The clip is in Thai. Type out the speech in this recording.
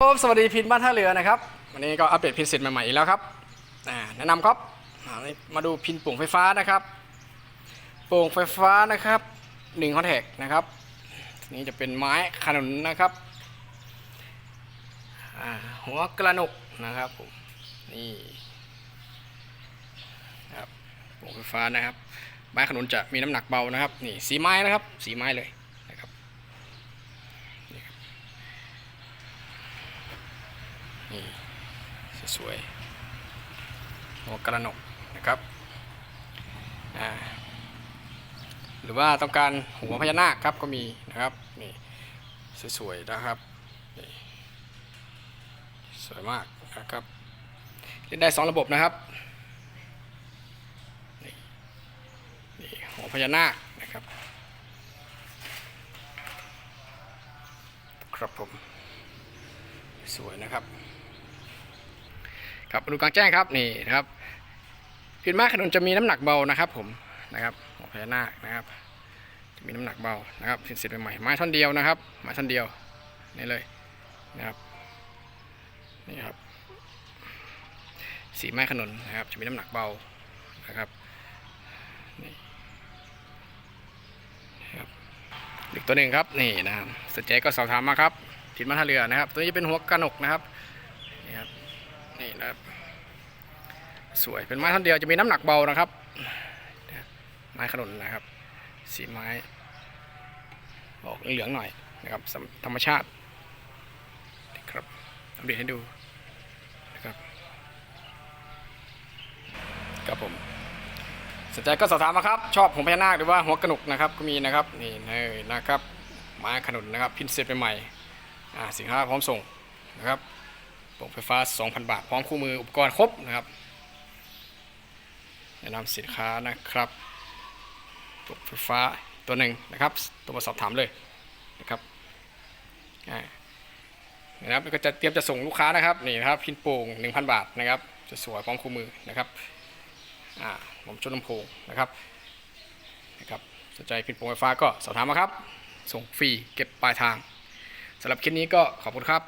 ครับสวัสดีพินบ้านท่าเรือนะครับ วันนี้ก็อัปเดตพินเสร็จใหม่ๆอีกแล้วครับแนะนำครับมาดูพินปุ่งไฟฟ้านะครับปุ่งไฟฟ้านะครับหนึ่งคอนแทคนะครับนี่จะเป็นไม้ขนุนนะครับหัวกระหนกนะครับผมนี่ครับปุ่งไฟฟ้านะครับไม้ขนุนจะมีน้ำหนักเบานะครับนี่สีไม้นะครับสีไม้เลย นี่สวยๆหัวกระหนกนะครับหรือว่าต้องการหัวพญานาคครับก็มีนะครับนี่สวยๆนะครับสวยมากนะครับเล่นได้สองระบบนะครับนี่นี่หัวพญานาคนะครับครับผมสวยนะครับ ครับมาดูกลางแจ้งครับนี่นะครับพินมาขนุนจะมีน้ำหนักเบานะครับผมนะครับหัวพญานาคนะครับจะมีน้ำหนักเบานะครับสินเสร็จใหม่ไม้ท่อนเดียวนะครับไม้ท่อนเดียวนี่เลยนะครับนี่ครับสีไม้ขนุนนะครับจะมีน้ำหนักเบานะครับนี่ครับอีกตัวหนึ่งครับนี่นะครับสนใจก็สอบถามมาครับทินมาท่าเรือนะครับ ตัวนี้จะเป็นหัวกระหนกนะครับ นี่นะครับ สวยเป็นไม้ท่อนเดียวจะมีน้ำหนักเบานะครับ ไม้ขนุนนะครับ สีไม้ ออกเหลืองๆหน่อยนะครับธรรมชาติครับอัปเดตให้ดูนะครับครับผมสนใจก็สอบถามมาครับ ชอบของพญานาคหรือว่าหัวกระหนกนะครับก็มีนะครับนี่เลยนะครับไม้ขนุนนะครับ พินเซตใหม่ๆสินค้าพร้อมส่งนะครับ โปกไฟฟ้า 2,000 บาท พร้อมคู่มืออุปกรณ์ครบนะครับแนะนำสินค้านะครับโปกไฟฟ้าตัวหนึ่งนะครับ ตัวมาสอบถามเลยนะครับนะครับก็จะเตรียมจะส่งลูกค้านะครับนี่นะครับพินโป่ง1,000 บาทนะครับจะสวยพร้อมคู่มือนะครับอ่าผมชุดลำโพงนะครับนะครับสนใจพินโป่งไฟฟ้าก็สอบถามมาครับ ส่งฟรีเก็บปลายทางสำหรับคลิปนี้ก็ขอบคุณครับ